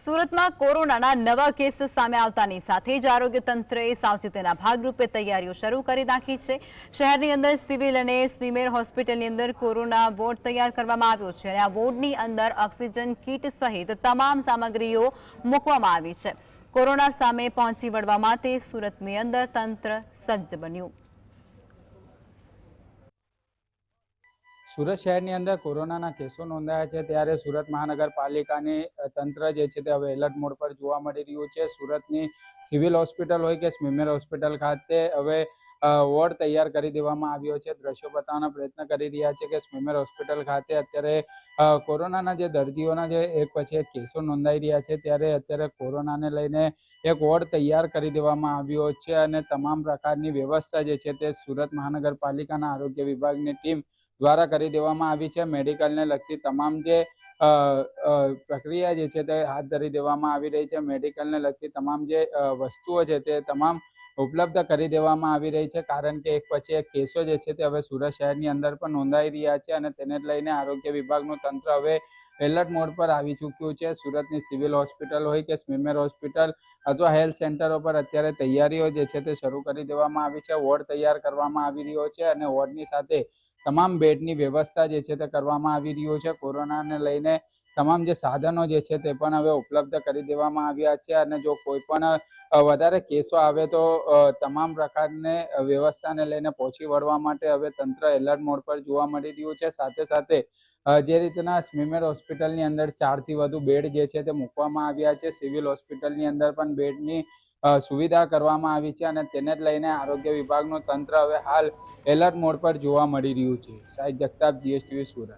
સુરતમાં કોરોનાના નવા કેસ સામે આવતાની સાથે જ આરોગ્ય તંત્રએ સાવચેતીના ભાગરૂપે તૈયારીઓ શરૂ કરી નાખી છે. શહેરની અંદર સિવિલ અને સ્વીમેર હોસ્પિટલની અંદર કોરોના વોર્ડ તૈયાર કરવામાં આવ્યો છે અને આ વોર્ડની અંદર ઓક્સિજન કીટ સહિત તમામ સામગ્રીઓ મૂકવામાં આવી છે. કોરોના સામે પહોંચી વળવા માટે સુરતની અંદર તંત્ર સજ્જ બન્યું. સુરત શહેરની અંદર કોરોનાના કેસો નોંધાયા છે ત્યારે સુરત મહાનગરપાલિકાની તંત્ર જે છે તે હવે એલર્ટ મોડ પર જોવા મળી રહ્યું છે. સુરતની સિવિલ હોસ્પિટલ હોય કે સ્મીમેર હોસ્પિટલ ખાતે હવે વોર્ડ તૈયાર કરી દેવામાં આવ્યો છે. દ્રશ્યો બતાવવાનો પ્રયત્ન કરી રહ્યા છે કે સ્મીમેર હોસ્પિટલ ખાતે અત્યારે કોરોનાના જે દર્દીઓના જે એક પછી એક કેસો નોંધાઈ રહ્યા છે, ત્યારે અત્યારે કોરોનાને લઈને એક વોર્ડ તૈયાર કરી દેવામાં આવ્યો છે અને તમામ પ્રકારની વ્યવસ્થા જે છે તે સુરત મહાનગરપાલિકાના આરોગ્ય વિભાગની ટીમ દ્વારા કરી દેવામાં આવી છે. મેડિકલને લગતી તમામ જે પ્રક્રિયા જે છે તે હાથ ધરી દેવામાં આવી રહી છે. મેડિકલને લગતી તમામ જે વસ્તુઓ છે તે તમામ ઉપલબ્ધ કરી દેવામાં આવી રહી છે. કારણ કે એક પછી એક કેસો જે છે તે હવે સુરત શહેરની અંદર પણ નોંધાઈ રહ્યા છે અને તેને લઈને આરોગ્ય વિભાગનું તંત્ર હવે એલર્ટ મોડ પર આવી ચૂક્યું છે. સુરતની સિવિલ હોસ્પિટલ હોય કે સ્મીમેર હોસ્પિટલ અથવા હેલ્થ સેન્ટરો પર અત્યારે તૈયારીઓ જે છે તે શરૂ કરી દેવામાં આવી છે. વોર્ડ તૈયાર કરવામાં આવી રહ્યો છે અને વોર્ડની સાથે તમામ બેડની વ્યવસ્થા જે છે તે કરવામાં આવી રહ્યો છે. કોરોનાને લઈને તમામ જે સાધનો જે છે તે પણ હવે ઉપલબ્ધ કરી દેવામાં આવ્યા છે અને જો કોઈ પણ વધારે કેસો આવે તો તમામ પ્રકારને વ્યવસ્થાને લઈને પહોંચી વળવા માટે હવે તંત્ર એલર્ટ મોડ પર જોવા મળી રહ્યું છે. સાથે સાથે જે રીતના સ્મીમેર હોસ્પિટલની અંદર ચારથી વધુ બેડ જે છે તે મૂકવામાં આવ્યા છે. સિવિલ હોસ્પિટલની અંદર પણ બેડની સુવિધા કરવામાં આવી છે અને તેને જ લઈને આરોગ્ય વિભાગનું તંત્ર હવે હાલ એલર્ટ મોડ પર જોવા મળી રહ્યું છે. સાહિદ જગતાપ જીએસટીવી સુરત.